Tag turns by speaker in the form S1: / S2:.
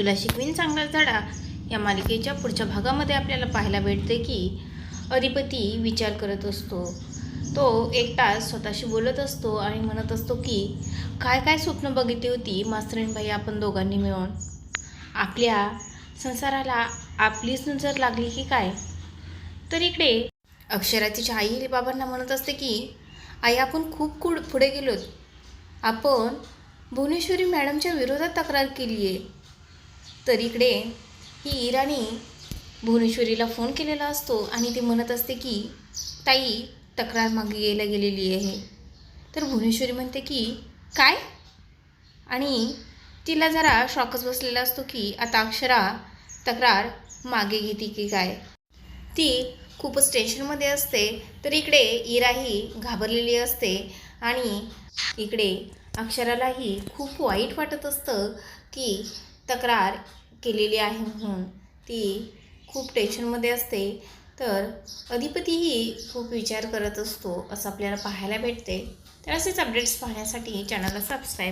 S1: तुला शिकवीन चांगला धडा. या मालिकेच्या पुढच्या भागामध्ये आपल्याला पाहायला भेटते की अधिपती विचार करत असतो. तो एकटा स्वतःशी बोलत असतो आणि म्हणत असतो की काय काय स्वप्न बघितली होती मास्तरीणबाई आपण दोघांनी मिळून? आपल्या संसाराला आपलीच नजर लागली की काय? तर इकडे अक्षराची आई बाबांना म्हणत असते की आई आपण खूप कुड पुढे गेलोत. आपण भुवनेश्वरी मॅडमच्या विरोधात तक्रार केली आहे तर इकडे ही इराणी भुवनेश्वरीला फोन केलेला असतो आणि ती म्हणत असते की ताई तक्रार मागे गेलेली आहे. तर भुवनेश्वरी म्हणते की काय? आणि तिला जरा शॉकच बसलेला असतो की आता अक्षरा तक्रार मागे घेते की काय? ती खूपच टेन्शनमध्ये असते. तर इकडे इराही घाबरलेली असते आणि इकडे अक्षरालाही खूप वाईट वाटत असतं की तक्रार केलेली आहे म्हणून ती खूप टेन्शनमध्ये असते. तर अधिपतीही खूप विचार करत असतो असं आपल्याला पाहायला भेटते. तर असेच अपडेट्स पाहण्यासाठी चॅनलला सबस्क्राईब